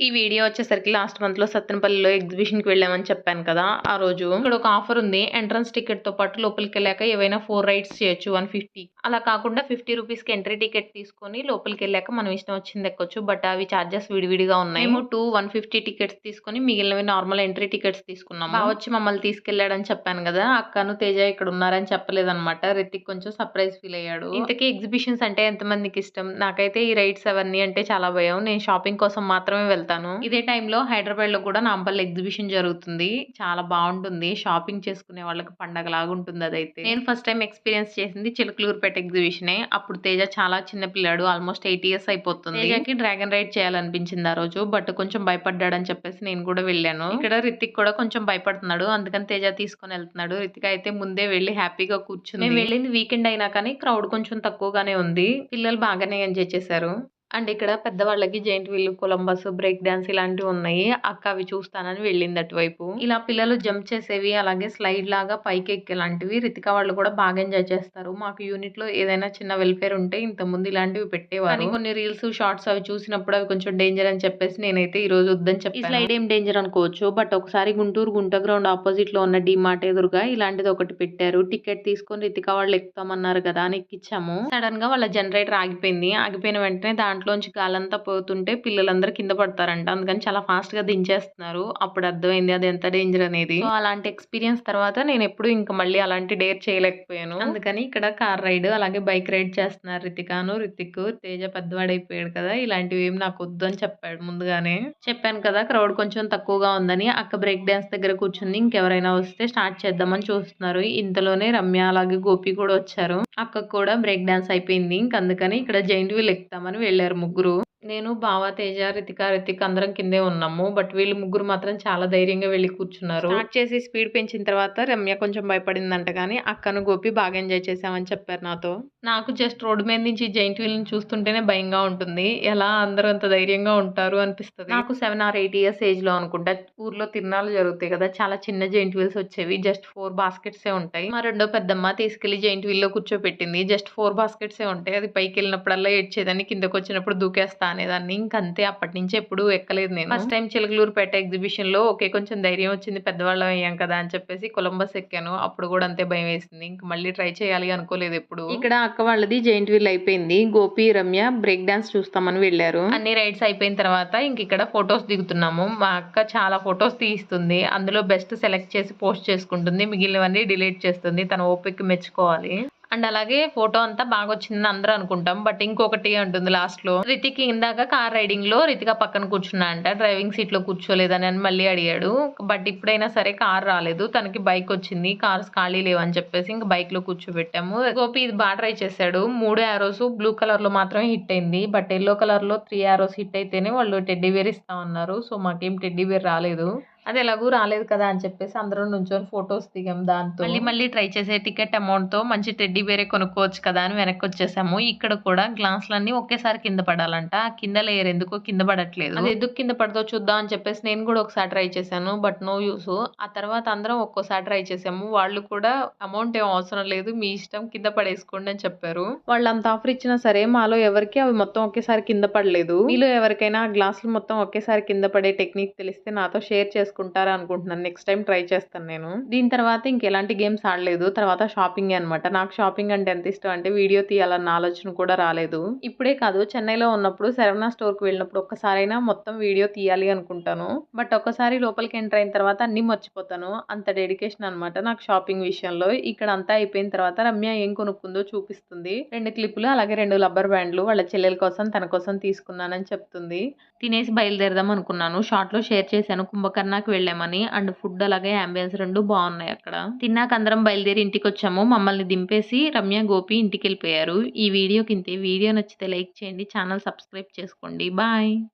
ఈ వీడియో వచ్చేసరికి లాస్ట్ మంత్లో సత్తెనపల్లిలో ఎగ్జిబిషన్కి వెళ్ళామని చెప్పాను కదా ఆ రోజు. ఇక్కడ ఒక ఆఫర్ ఉంది ఎంట్రన్స్ టికెట్తో పాటు లోపలికి వెళ్ళాక ఏవైనా ఫోర్ రైడ్స్ చేయొచ్చు వన్ ఫిఫ్టీ అలా కాకుండా ఫిఫ్టీ రూపీస్కి ఎంట్రీ టికెట్ తీసుకొని లోపలికి వెళ్ళాక మనం ఇష్టం వచ్చింది ఎక్కొచ్చు. బట్ అవి చార్జెస్ విడివిడిగా ఉన్నాయి. మేము టూ వన్ ఫిఫ్టీ టికెట్స్ తీసుకొని మిగిలినవి నార్మల్ ఎంట్రీ టికెట్స్ తీసుకున్నాము. వచ్చి మమ్మల్ని తీసుకెళ్ళాడని చెప్పాను కదా. అక్కను తేజ ఇక్కడ ఉన్నారని చెప్పలేదన్నమాట. రితిక్ కొంచెం సర్ప్రైజ్ ఫీల్ అయ్యాడు. ఇంతకీ ఎగ్జిబిషన్స్ అంటే ఎంతమందికి ఇష్టం? నాకైతే ఈ రైడ్స్ అవన్నీ అంటే చాలా భయం. నేను షాపింగ్ కోసం మాత్రమే వెళ్తాను. ఇదే టైంలో హైదరాబాద్లో కూడా నాంపల్లి ఎగ్జిబిషన్ జరుగుతుంది. చాలా బాగుంటుంది. షాపింగ్ చేసుకునే వాళ్ళకి పండగ లాగా ఉంటుంది అదైతే. నేను ఫస్ట్ టైం ఎక్స్పీరియన్స్ చేసింది చిలకలూరుపేట ఎగ్జిబిషన్ అప్పుడు తేజ చాలా చిన్న పిల్లాడు ఆల్మోస్ట్ ఎయిట్ ఇయర్స్ అయిపోతుంది. తేజకి డ్రాగన్ రైడ్ చేయాలనిపించింది ఆ రోజు బట్ కొంచెం భయపడ్డాడని చెప్పేసి నేను కూడా వెళ్ళాను. ఇక్కడ రితిక్ కూడా కొంచెం భయపడుతున్నాడు అందుకని తేజ తీసుకొని వెళ్తున్నాడు. రితిక్ అయితే ముందే వెళ్ళి హ్యాపీగా కూర్చుంది. మేము వెళ్ళింది వీకెండ్ అయినా కానీ క్రౌడ్ కొంచెం తక్కువగానే ఉంది. పిల్లలు బాగానే ఎంజాయ్ చేశారు. అండ్ ఇక్కడ పెద్దవాళ్ళకి giant wheel Columbus break dance ఇలాంటివి ఉన్నాయి. అక్క అవి చూస్తానని వెళ్ళింది అటువైపు. ఇలా పిల్లలు జంప్ చేసేవి అలాగే స్లైడ్ లాగా పైకి ఎక్కేలాంటివి. రితిక వాళ్ళు కూడా బాగా ఎంజాయ్ చేస్తారు. మాకు యూనిట్లో ఏదైనా చిన్న వెల్ఫేర్ ఉంటే ఇంత ముందు ఇలాంటివి పెట్టేవారు. కానీ కొన్ని రీల్స్ షార్ట్స్ అవి చూసినప్పుడు అవి కొంచెం డేంజర్ అని చెప్పేసి నేనైతే ఈ రోజు వద్దని చెప్పి స్లైడ్ ఏం డేంజర్ అనుకోవచ్చు. బట్ ఒకసారి గుంటూరు గుంట గ్రౌండ్ ఆపోజిట్లో ఉన్న డిమార్ట్ ఎదురుగా ఇలాంటిది ఒకటి పెట్టారు. టికెట్ తీసుకొని రితిక వాళ్ళు ఎక్కుతామన్నారు కదా అని ఎక్కిచ్చాము. సడన్గా వాళ్ళ జనరేటర్ ఆగిపోయింది. ఆగిపోయిన వెంటనే దాంట్లోంచి గాలంతా పోతుంటే పిల్లలందరూ కింద పడతారంట. అందుకని చాలా ఫాస్ట్గా దించేస్తున్నారు. అప్పుడు అర్థమైంది అది ఎంత డేంజర్ అనేది. సో అలాంటి ఎక్స్పీరియన్స్ తర్వాత నేను ఎప్పుడు ఇంకా మళ్ళీ అలాంటి డేర్ చేయలేకపోయాను. అందుకని ఇక్కడ కార్ రైడ్ అలాగే బైక్ రైడ్ చేస్తున్నారు రితికాను. రితిక్ తేజ పెద్దవాడైపోయాడు కదా ఇలాంటివి ఏం నాకు వద్దు అని చెప్పాడు ముందుగానే. చెప్పాను కదా క్రౌడ్ కొంచెం తక్కువగా ఉందని అక్క బ్రేక్ డాన్స్ దగ్గర కూర్చుంది ఇంకెవరైనా వస్తే స్టార్ట్ చేద్దామని చూస్తున్నారు. ఇంతలోనే రమ్య అలాగే గోపి కూడా వచ్చారు. అక్కకు కూడా బ్రేక్ డాన్స్ అయిపోయింది. ఇంక అందుకని ఇక్కడ జైంట్ వీల్ ఎక్కుతామని వెళ్ళారు. ముగ్గురు నేను బావ తేజ రితిక రితిక్ అందరం కిందే ఉన్నాము. బట్ వీళ్ళు ముగ్గురు మాత్రం చాలా ధైర్యంగా వెళ్ళి కూర్చున్నారు. స్టార్ట్ చేసి స్పీడ్ పెంచిన తర్వాత రమ్య కొంచెం భయపడిందంట కానీ అక్కను గోపి బాగా ఎంజాయ్ చేసామని చెప్పారు నాతో. నాకు జస్ట్ రోడ్డు మీద నుంచి జైంట్ వీల్ చూస్తుంటేనే భయంగా ఉంటుంది. ఎలా అందరూ అంత ధైర్యంగా ఉంటారు అనిపిస్తుంది. నాకు సెవెన్ ఆర్ ఎయిట్ ఇయర్స్ ఏజ్లో అనుకుంటా. ఊర్లో తిరణాలు జరుగుతాయి కదా చాలా చిన్న జైంట్ వీల్స్ వచ్చేవి. జస్ట్ ఫోర్ బాస్కెట్స్ ఏ ఉంటాయి. మా రెండో పెద్దమ్మ తీసుకెళ్ళి జైంట్ వీల్లో కూర్చోపెట్టింది. జస్ట్ ఫోర్ బాస్కెట్స్ ఏ ఉంటాయి. అది పైకి వెళ్ళినప్పుడల్లా ఏడ్చేదాన్ని కిందకి వచ్చినప్పుడు దూకేస్తా అనేదాన్ని. ఇంకంతే అప్పటి నుంచి ఎప్పుడు ఎక్కలేదు నేను. ఫస్ట్ టైం చిలకలూరుపేట ఎగ్జిబిషన్లో ఓకే కొంచెం ధైర్యం వచ్చింది పెద్దవాళ్ళం అయ్యాం కదా అని చెప్పేసి కొలంబస్ ఎక్కాను. అప్పుడు కూడా అంతే భయం వేసింది. ఇంక మళ్ళీ ట్రై చేయాలి అనుకోలేదు ఎప్పుడు. ఇక్కడ అక్క వాళ్ళది జైంట్ వీల్ అయిపోయింది. గోపి రమ్య బ్రేక్ డాన్స్ చూస్తామని వెళ్ళారు. అన్ని రైడ్స్ అయిపోయిన తర్వాత ఇంక ఇక్కడ ఫొటోస్ దిగుతున్నాము. మా అక్క చాలా ఫొటోస్ తీస్తుంది అందులో బెస్ట్ సెలెక్ట్ చేసి పోస్ట్ చేసుకుంటుంది. మిగిలినవన్నీ డిలీట్ చేస్తుంది. తన ఓపిక మెచ్చుకోవాలి. అండ్ అలాగే ఫోటో అంతా బాగా వచ్చిందని అందరూ అనుకుంటాం. బట్ ఇంకొకటి ఉంటుంది లాస్ట్లో రితిక్ ఇందాక కార్ రైడింగ్లో రితిక పక్కన కూర్చున్నా అంట. డ్రైవింగ్ సీట్లో కూర్చోలేదని అని మళ్ళీ అడిగాడు. బట్ ఇప్పుడైనా సరే కార్ రాలేదు. తనకి బైక్ వచ్చింది. కార్స్ ఖాళీ లేవని చెప్పేసి ఇంక బైక్లో కూర్చోబెట్టాము. గోపి ఇది బాగా ట్రై చేశాడు. మూడు ఆరోస్ బ్లూ కలర్లో మాత్రమే హిట్ అయింది. బట్ ఎల్లో కలర్లో త్రీ ఆరోస్ హిట్ అయితేనే వాళ్ళు టెడ్డీ వేర్ ఇస్తామన్నారు. సో మాకేం టెడ్డీ వేర్ రాలేదు. అది ఎలాగూ రాలేదు కదా అని చెప్పేసి అందరం నుంచొని ఫొటోస్ దిగాం దాంతో. మళ్ళీ మళ్ళీ ట్రై చేసే టికెట్ అమౌంట్తో మంచి టెడ్డీ బేరే కొనుక్కోవచ్చు కదా అని వెనక్కి వచ్చేసాము. ఇక్కడ కూడా గ్లాసులన్నీ ఒకేసారి కింద పడాలంట. ఆ కింద లేయర్ ఎందుకో కింద పడట్లేదు. అది ఎందుకు కింద పడదో చూద్దాం అని చెప్పేసి నేను కూడా ఒకసారి ట్రై చేశాను బట్ నో యూస్. ఆ తర్వాత అందరం ఒక్కోసారి ట్రై చేసాము. వాళ్ళు కూడా అమౌంట్ ఏం అవసరం లేదు మీ ఇష్టం కింద పడేసుకోండి అని చెప్పారు. వాళ్ళు అంత ఆఫర్ ఇచ్చినా సరే మాలో ఎవరికి అవి మొత్తం ఒకేసారి కింద పడలేదు. మీలో ఎవరికైనా గ్లాసులు మొత్తం ఒకేసారి కింద పడే టెక్నిక్ తెలిస్తే నాతో షేర్ చేసుకుంటారా అనుకుంటున్నాను. నెక్స్ట్ టైం ట్రై చేస్తాను నేను. దీని తర్వాత ఇంకెలాంటి గేమ్స్ ఆడలేదు. తర్వాత షాపింగ్ అనమాట నాకు షాపింగ్ అంటే ఎంత ఇష్టం అంటే వీడియో తీయాలన్న ఆలోచన కూడా రాలేదు. ఇప్పుడే కాదు చెన్నైలో ఉన్నప్పుడు శరవణ స్టోర్కి వెళ్ళినప్పుడు ఒక్కసారైనా మొత్తం వీడియో తీయాలి అనుకుంటాను. బట్ ఒక్కసారి లోపలికి ఎంటర్ అయిన తర్వాత అన్ని మర్చిపోతాను. అంత డెడికేషన్ అనమాట నాకు షాపింగ్ విషయంలో. ఇక్కడ అంతా అయిపోయిన తర్వాత రమ్య ఏం కొనుక్కుందో చూపిస్తుంది. రెండు క్లిప్పులు అలాగే రెండు రబ్బర్ బ్యాండ్లు వాళ్ళ చెల్లెల కోసం తన కోసం తీసుకున్నానని చెప్తుంది. తినేసి బయలుదేరదాం అనుకున్నాను. షార్ట్లో షేర్ చేశాను. కుంభకర్ణ కుంభకర్ణకి వెళ్ళామని. అండ్ ఫుడ్ అలాగే అంబియన్స్ రెండు బాగున్నాయి అక్కడ. తిన్నాక అందరం బయలుదేరి ఇంటికి వచ్చాము మమ్మల్ని దింపేసి రమ్య గోపి ఇంటికి వెళ్ళిపోయారు ఈ వీడియోకి ఇంతే వీడియో నచ్చితే లైక్ చేయండి ఛానల్ సబ్స్క్రైబ్ చేసుకోండి. బాయ్.